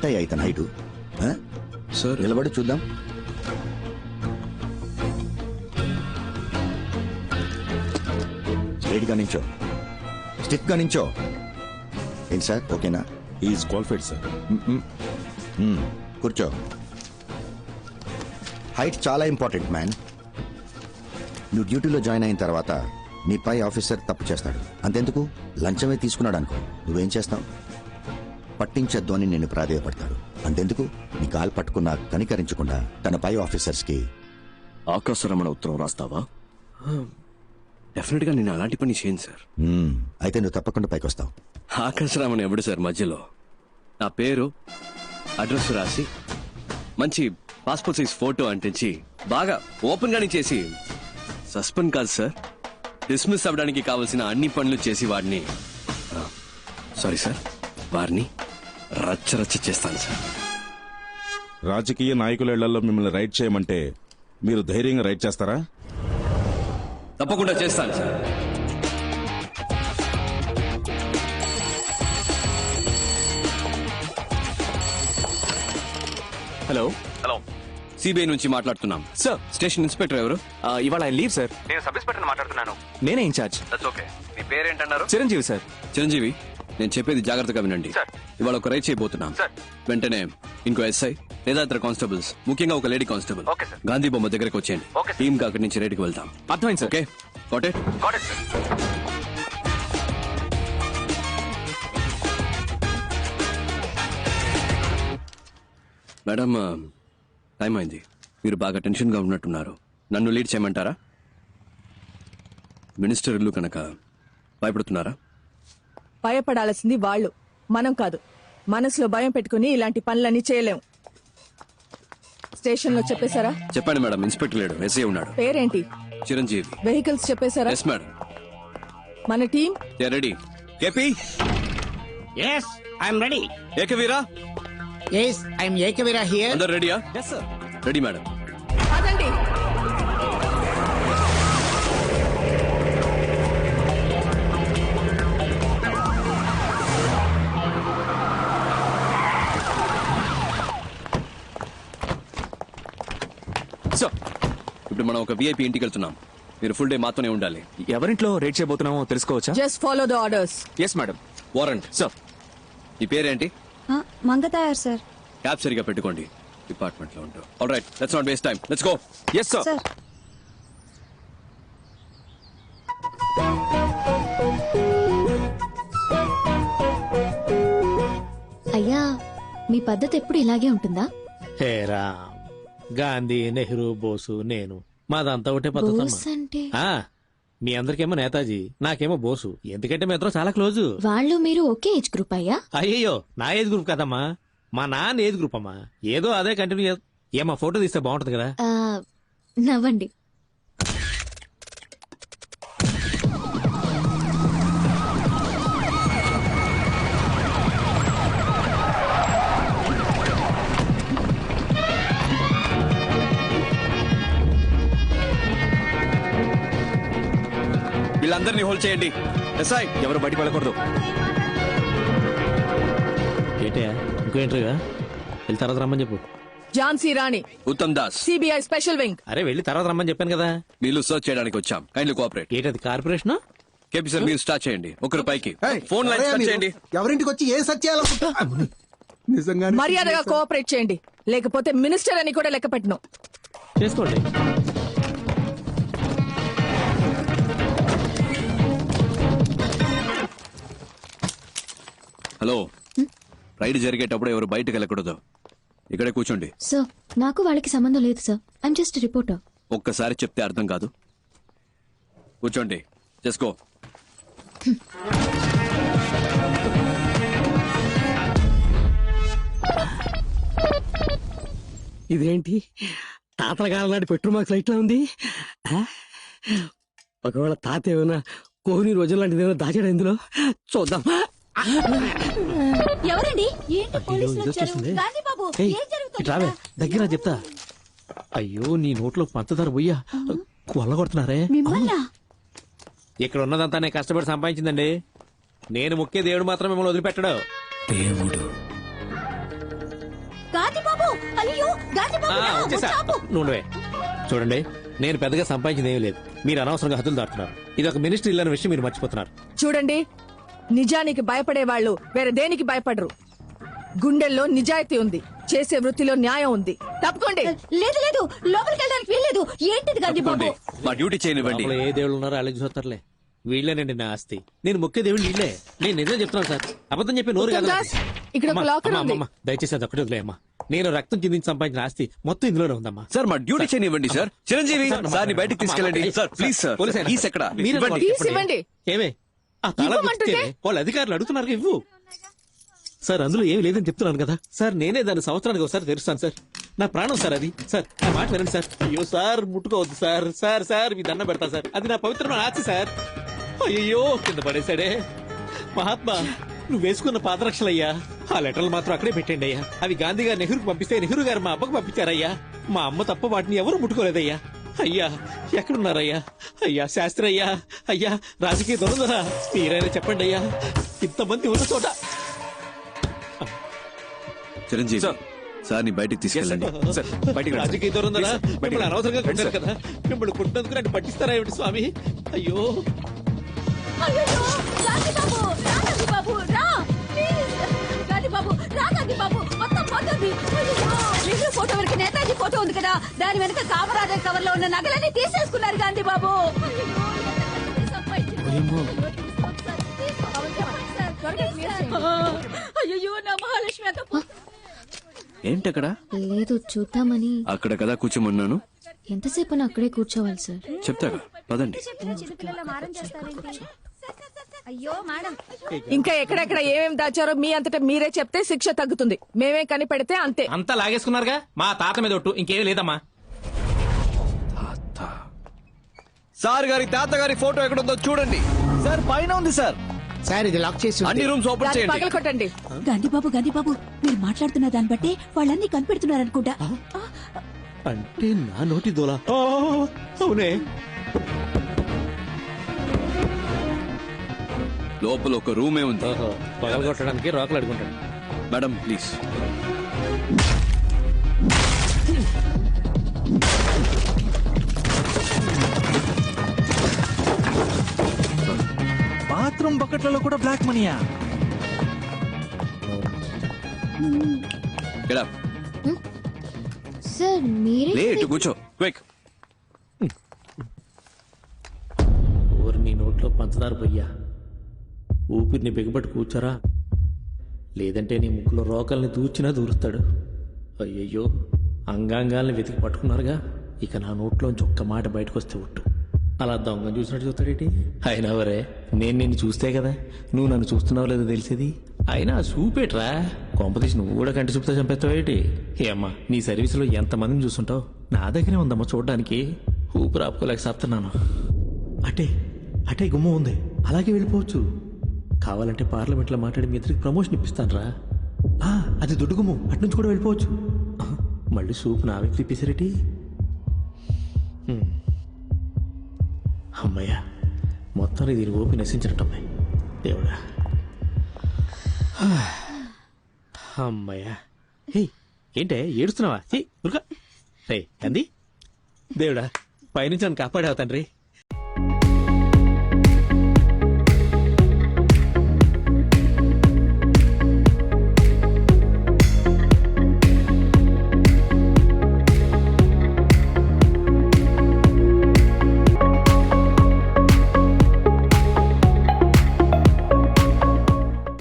ఏంటయ్యా ఇతను height? Sir. నిలబడి చూద్దాం. స్ట్రైట్గా నించో. స్టిఫ్గా నించో. ఏంటి సార్? ఓకేనా? Is qualified sir. కూర్చో. హైట్ చాలా ఇంపార్టెంట్ మ్యాన్. నువ్వు డ్యూటీలో జాయిన్ అయిన తర్వాత నీ పై ఆఫీసర్ తప్పు చేస్తాడు. అంతెందుకు? లంచమే తీసుకున్నాడు అనుకో. నువ్వేం చేస్తావు? పట్టించొద్దు అని నిన్ను ప్రాధేయపడతాడు. అంతెందుకు? నీ కాలు పట్టుకున్నా కనికరించకుండా తన పై ఆఫీసర్స్కి ఆకాశరమణ ఉత్తరం రాస్తావా? డెఫినెట్గా నేను అలాంటి పని చేయను సార్. అయితే నువ్వు తప్పకుండా పైకి వస్తావు ఆకాశరామన్ ఎవడు సార్ మధ్యలో? నా పేరు అడ్రస్ రాసి మంచి పాస్పోర్ట్ సైజ్ ఫోటో అంటించి బాగా ఓపెన్ గానే చేసి సస్పెండ్ కాదు సార్. డిస్మిస్ అవ్వడానికి కావలసిన అన్ని పనులు చేసి వాడిని సారీ సార్ వారిని రచ్చ రచ్చ చేస్తాను సార్. రాజకీయ నాయకుల ఇళ్ళలో మిమ్మల్ని రైడ్ చేయమంటే మీరు ధైర్యంగా రైడ్ చేస్తారా? తప్పకుండా చేస్తాను సార్. హలో. హలో. సిబిఐ నుంచి మాట్లాడుతున్నాం. సార్. స్టేషన్ ఇన్స్పెక్టర్ ఎవరు? ఆ, ఇవాళ ఆయన లీవ్ సార్. నేను సబ్ ఇన్స్పెక్టర్ మాట్లాడుతున్నాను. నేనే ఇన్ఛార్జ్. దట్స్ ఓకే మీ పేరేంటన్నారు? చిరంజీవి సార్. చిరంజీవి. నేను చెప్పేది జాగ్రత్తగా వినండి. సార్. ఇవాళ ఒక రైడ్ చేయబోతున్నాం. సార్. వెంటనే ఇంకో ఎస్ఐ లేదా ఇతర కానిస్టేబుల్స్ ముఖ్యంగా ఒక lady constable. Okay, sir. Gandhi బొమ్మ దగ్గరకు వచ్చేయండి. ఓకే. టీమ్గా అక్కడి నుంచి రైడ్కి వెళ్తాం. అర్థమైంది sir. Okay? Got it got it sir. Madam time అయింది. మీరు బాగా టెన్షన్గా ఉన్నట్టున్నారు. నన్ను లీడ్ చేయమంటారా? మినిస్టర్ ఇల్లు కనుక భయపడుతున్నారా? భయపడాల్సింది వాళ్ళు. మనం కాదు. మనసులో భయం పెట్టుకుని ఇలాంటి పనులన్నీ చేయలేం. స్టేషన్లో చెప్పేశారా? చెప్పండి మేడం ఇన్స్పెక్టర్ లేడు. ఎస్ఐ ఉన్నాడు. పేరేంటి? చిరంజీవి. వెహికల్స్ చెప్పేశారా? ఎస్ మేడం మన team? Ready KP Yes, I'm ready. Ekavira Yes, I'm Ekavira here. అందరు రెడీయా ఎస్ సార్ రెడీ మేడం ఇప్పుడు మనం ఒక విఐపి ఇంటికి వెళ్తున్నాం. మీరు ఫుల్ డే మాతోనే ఉండాలి. ఎవరింట్లో రేట్ చేయబోతున్నామో తెలుసుకోవచ్చా? Just follow the orders yes madam warrant sir ఈ పేరేంటి? మంగతాయారు సార్ క్యాబ్ సరిగా పెట్టుకోండి. డిపార్ట్మెంట్లో ఉంటాం all right let's not waste time let's go yes sir sir అయ్యా మీ పద్ధతి ఎప్పుడు ఇలాగే ఉంటుందా? హే రామ్. గాంధీ నెహ్రూ బోసు నేను. మాదంతా ఒకటే బోస్ పద్ధతి అంటే మీ అందరికేమో నేతాజీ నాకేమో బోసు. ఎందుకంటే మీ ఇద్దరం చాలా క్లోజు. వాళ్ళు మీరు ఒకే ఏజ్ గ్రూప్ అయ్యా? అయ్యయ్యో నా ఏజ్ గ్రూప్ కదమ్మా. మా నాన్న ఏజ్ గ్రూప్ అమ్మా. ఏదో అదే కంటిన్యూ ఏమా ఫోటో తీస్తే బాగుంటది కదా. ఆ, నవ్వండి. వీళ్ళందరినీ హోల్డ్ చేయండి. ఎస్ఐ ఎవరు బయటికి వెళ్ళకూడదు. ఏంటే ఇంకో ఇంటర్వ్యూ వెళ్ళి తర్వాత రమ్మని చెప్పు. Jhansi Rani Uttam Das. CBI special wing. అరే వెళ్ళి తర్వాత రమ్మని చెప్పాను కదా. వీళ్ళు సర్చ్ చేయడానికి వచ్చాం. కైండ్లీ కోఆపరేట్ ఏంటది కార్పొరేషన్? కేపీ సార్ మీరు స్టార్ట్ చేయండి. ఒకరు పైకి ఫోన్ లైన్ కట్ చేయండి. ఎవరింటికి వచ్చి ఏ సర్చ్ చేయాలనుకుంటా నిజంగా మర్యాదగా కోఆపరేట్ చేయండి. లేకపోతే మినిస్టర్ అని కూడా లెక్క పెట్టను. చేసుకోండి. హలో. రైడ్ జరిగేటప్పుడు ఎవరు బయటకు వెళ్ళకూడదు. ఇక్కడే కూర్చోండి. సార్ నాకు వాళ్ళకి సంబంధం లేదు సార్. ఐమ్ జస్ట్ రిపోర్టర్ ఒక్కసారి చెప్తే అర్థం కాదు. కూర్చోండి. చేసుకో ఇదేంటి? తాతల కాలం నాటి పెట్రోల్ మార్క్స్ లైట్ లా ఉంది? ఒకవేళ తాత ఏమైనా కోహ్లీ రోజుల లాంటిది ఏమైనా దాచాడు ఇందులో? చూద్దాం. ఎవరండి? ఏంటి పోలీసులు ఇది వచ్చారు? వచ్చేసింది. గాంధీ బాబు ఏయ్, ఏం జరుగుతుంది? ఇటు రావే దగ్గర చెప్తా. అయ్యో నీ నోట్లో పంచదార పోయ్యా. కొల్ల కొడుతున్నారే? మిమ్మల్ని? ఇక్కడ ఉన్నదంతా నేను కష్టపడి సంపాదించిందండి. నేను ముఖ్య దేవుడు మాత్రం మిమ్మల్ని వదిలిపెట్టడు. దేవుడు. నుండవే చూడండి నేను పెద్దగా సంపాదించింది ఏమీ లేదు. మీరు అనవసరంగా హద్దులు దాటుతున్నారు. ఇది ఒక మినిస్ట్రీ ఇల్లు అనే విషయం మీరు మర్చిపోతున్నారు. చూడండి నిజానికి భయపడే వాళ్ళు వేరే దేనికి భయపడరు. గుండెల్లో నిజాయితీ ఉంది. చేసే వృత్తిలో న్యాయం ఉంది. తప్పుకోండి. లేదు లేదు. లోపలికి వెళ్ళడానికి వీల్లేదు. ఏంటిది. మా డ్యూటీ చేయనివ్వండి. లోపల ఏ దేవుళ్ళు ఉన్నారో అలాగే చూస్తారులే వీళ్ళేనండి నా ఆస్తి. నేను మొక్కే దేవుళ్ళు వీళ్ళే. నేను నిజం చెప్తున్నాను సార్. అబద్ధం చెప్పి నోరు కాదు దాస్, ఇక్కడ ఒక అమ్మా, లాకర్ అమ్మా, ఉంది. అమ్మా, దయచేసి అది ఒకటి వదిలేయమ్మా. నేను రక్తం చిందించి సంపాదించిన ఆస్తి మొత్తం ఇందులోనే ఉందమ్మా. సార్ మా డ్యూటీ చేయనివ్వండి సార్. చిరంజీవి సార్ని బయటికి తీసుకెళ్ళండి. Sir please sir. ఎక్కడ మీరే ఇవ్వండి. తీసి ఇవ్వండి. ఏమే? ఆ తాళం ఇవ్వమంటుంటే? ఇచ్చేవే? వాళ్ళ అధికారులు అడుగుతున్నారు ఇవ్వు. సార్ అందులో ఏమి లేదని చెప్తున్నాను కదా. సార్ నేనే దాన్ని సంవత్సరానికి ఒకసారి తెరుస్తాను సార్. నా ప్రాణం సార్ అది. సార్ నా మాట వినండి సార్. అయ్యో సార్ ముట్టుకోవద్దు సార్. సార్ సార్ మీ దండం పెడతా సార్. అది నా పవిత్రమైన ఆస్తి సార్. అయ్యో కింద పడేశాడే. మహాత్మా నువ్వు వేసుకున్న పాదరక్షలయ్యా. ఆ లెటర్లు మాత్రం అక్కడే పెట్టండి అయ్యా. అవి గాంధీ గారు నెహ్రూకి పంపిస్తే నెహ్రూ గారు మా అబ్బకు పంపించారయ్యా. మా అమ్మ తప్ప వాటిని ఎవరు ముట్టుకోలేదయ్యా. అయ్యా ఎక్కడున్నారయ్యా? అయ్యా శాస్త్రి అయ్యా అయ్యా రాజకీయ దొరదరా. మీరైనా చెప్పండి అయ్యా ఇంతమంది ఉన్న చోట. చిరంజీవి సార్. ని బయటికి తీసుకెళ్ళండి. సార్ బయటికి రండి, రాజకీయ దొరందరా? సార్. బయటికి మిమ్మల్ని రండి. అనవసరంగా కొట్టారు కదా. మిమ్మల్ని కొట్టినందుకు నన్ను పట్టిస్తారా ఏమిటి స్వామి? అయ్యో. అయ్యో గాంధీబాబు రా! గాంధీబాబు మొత్తం పోతుంది. ఫోటో వరకు నేతాజీ ఫోటో ఉంది కదా దాని వెనక కామరాజర్ కవర్లో ఉన్న నగలన్నీ తీసేసుకున్నారు ఎంత సంపాదించారు? అయ్యో, నా మహాలక్ష్మి అంత ఏంటక్కడ? లేదు చూద్దామని. అక్కడ కదా కూర్చోమన్నాను. ఎంతసేపు అక్కడే కూర్చోవాలి సార్. చెప్తాగా? పదండి. అయ్యో మేడం. ఇంకా ఎక్కడెక్కడ ఏమేం దాచారో మీ అంతటా మీరే చెప్తే శిక్ష తగ్గుతుంది. మేమే కనిపెడితే అంతే. అంతా లాగేసుకున్నారుగా? మా తాత మీద ఒట్టు ఇంకేం లేదమ్మా. సార్ గారి తాత గారి ఫోటో ఎక్కడుందో చూడండి. సార్ పైన ఉంది సార్. సార్ ఇది లాక్ చేసి అన్ని రూమ్స్ ఓపెన్ దాన్ని చేయండి. పగల కొట్టండి గాంధీబాబు గాంధీబాబు మీరు మాట్లాడుతున్న దాన్ని బట్టి వాళ్ళన్నీ కనిపెడుతున్నారనుకుంటా. అంటే నా నోటి దోల. అవునే. లోపల ఒక రూమే ఉంది. పగల కొట్టడానికి రోకలు అడుగుంటాడు మేడం ప్లీజ్. బాత్రూమ్ బకెట్లలో కూడా బ్లాక్ మనీయా? ఎడా? సార్ మీరే లేట్ కూర్చో. క్విక్. ఊరి నీ నోట్లో పంచదార పొయ్యా. ఊపిరిని బిగబట్టి కూర్చోరా. లేదంటే నీ ముక్కులో రోకల్ని దూర్చినా దూరుస్తాడు. అయ్యయ్యో అంగాంగాల్ని వెతికి పట్టుకున్నారుగా. ఇక నా నోట్లోంచి ఒక్క మాట బయటకు వస్తే ఒట్టు. అలా దొంగ చూసినట్టు చూస్తాడేటి అయినా వరే నేను నిన్ను చూస్తే కదా నువ్వు నన్ను చూస్తున్నావు లేదో తెలిసేది? అయినా చూపేట్రా. కొంపతీసి నువ్వు కూడా కంటి చూపుతా చంపేస్తావేటి ఏ అమ్మా నీ సర్వీసులో ఎంతమందిని చూస్తుంటావు? నా దగ్గరే ఉందమ్మా చూడడానికి. ఊపిరి ఆపుకోలేక సత్తున్నాను అటే అటే గుమ్మ ఉంది. అలాగే వెళ్ళిపోవచ్చు. కావాలంటే పార్లమెంట్లో మాట్లాడి మీ ఇద్దరికి ప్రమోషన్ ఇప్పిస్తాను రా అది దొడ్డు అటు నుంచి కూడా వెళ్ళిపోవచ్చు. మళ్ళీ సూప్ నా వ్యక్తి తిప్పేసరేటి అమ్మయ్యా మొత్తాన్ని దీని ఓపి నశించినట్టమ్మాయి. దేవుడా. అమ్మయ్యా. హే ఏంటే ఏడుస్తున్నావా? ఉరుక రే అంది దేవుడా పైనుంచి నన్ను కాపాడావు తండ్రి.